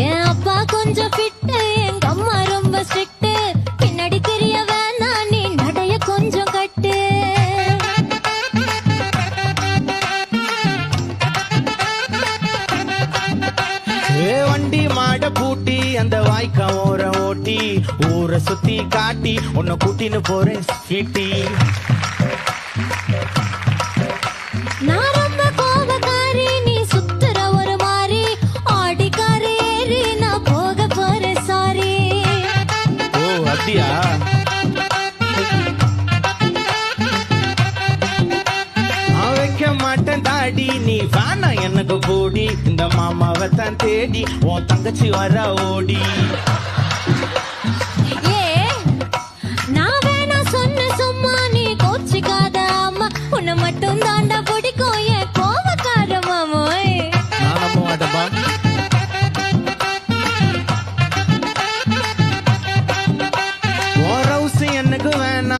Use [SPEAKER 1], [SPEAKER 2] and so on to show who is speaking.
[SPEAKER 1] என் அப்பா கொஞ்சம் ஃபிட்டு எங்க அம்மா ரொம்ப ஸ்ட்ரிக்ட் பின்னாடி தெரிய வேணாம் நீ நடைய கொஞ்சம் கட்டு.
[SPEAKER 2] ஏ வண்டி மாட பூட்டி அந்த வாய்க்கா ஓர ஓட்டி ஊரை சுத்தி காட்டி உன்னை கூட்டின்னு போறேன் சீட்டி அப்படியா? வைக்க மாட்டேன் தாடி நீ வேணா எனக்கு போடி இந்த மாமாவை தான் தேடி உன் தங்கச்சி வர ஓடி. மட்டும்தான்